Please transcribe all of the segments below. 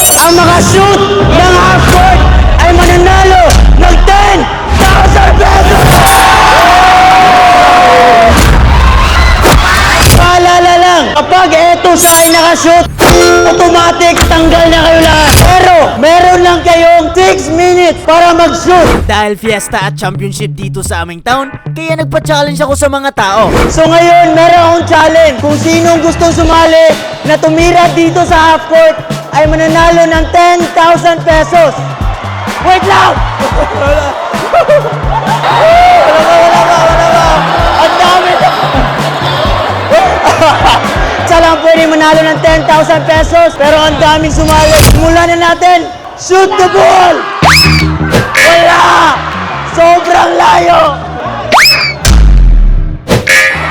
ang makashoot ng half court ay mananalo ng 10,000 pesos! Paalala lang, kapag eto sa ay nakashoot, automatic tanggal na kayo lahat. Pero, meron lang kayong 6 minutes para mag-shoot. Dahil fiesta at championship dito sa aming town, kaya nagpa-challenge ako sa mga tao. So ngayon, meron akong challenge. Kung sinong gustong sumali na tumira dito sa half court ay mananalo ng 10,000 pesos. Wait lang! wala. wala ba, wala ba, wala ba? Ang dami na! Isa lang pwede manalo ng 10,000 pesos pero ang daming sumali. Simulan na natin! Shoot the ball! Wala! Sobrang layo!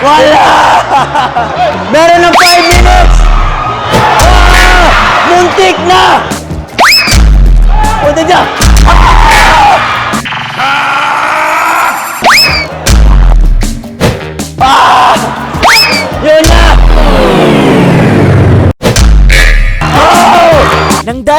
Wala! Meron ng Muntik na! Punta dyan!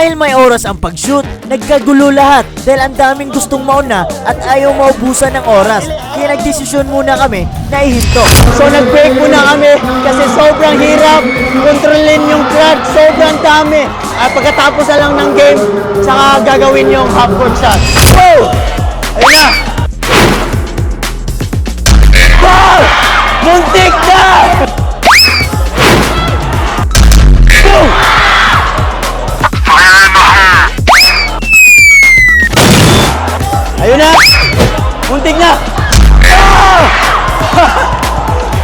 Dahil may oras ang pag-shoot, nagkagulo lahat dahil ang daming gustong mauna at ayaw maubusan ng oras. Kaya nagdesisyon muna kami na ihinto. So nag-break muna kami kasi sobrang hirap kontrolin yung crowd, sobrang dami. At pagkatapos na lang ng game, saka gagawin yung half court shot. Go! Ayun na! Wow! Muntik na!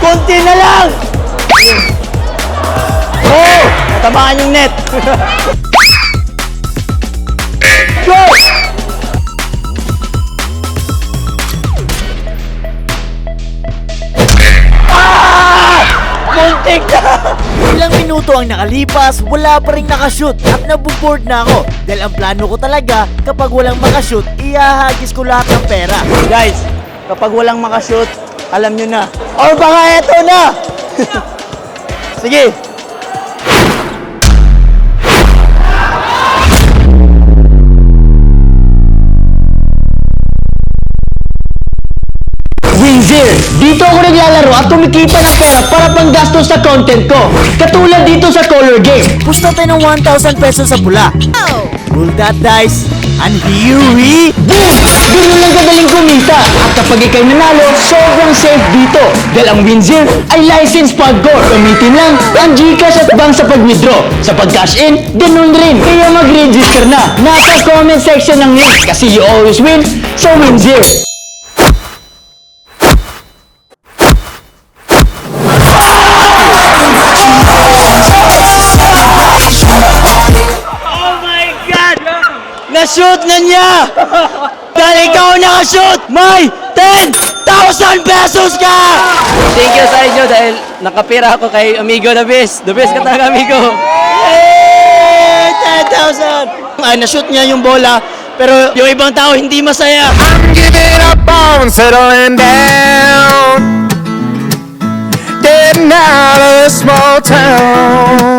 Kunti na lang! Oh! Natamaan yung net! Go! Ah! Muntik na! Ilang minuto ang nakalipas, wala pa rin nakashoot at nabuboard na ako. Dahil ang plano ko talaga, kapag walang makashoot, ihahagis ko lahat ng pera. Guys, kapag walang makashoot, alam nyo na. Or baka eto na! Sige! Winzir, dito ako naglalaro at kumikita ng pera para panggastos sa content ko. Katulad dito sa color game. Pusta tayo ng 1,000 pesos sa pula. Roll that dice, and here we... kapag ikay nanalo, sobrang safe dito. Dahil ang Winzir ay licensed pagcore. Gamitin lang ang Gcash at bank sa pag-withdraw. Sa pag-cash in, ganun rin. Kaya mag-register na. Nasa comment section ng link kasi you always win sa Winzir. Oh! Na-shoot na niya! Dahil ikaw nakashoot, may 10,000 pesos ka! Thank you sa inyo dahil nakapira ako kay Amigo the Best. The best ka talaga, Amigo. Yay! 10,000! Ay, na-shoot niya yung bola, pero yung ibang tao hindi masaya. I'm giving up on settling down. Getting out of the small town.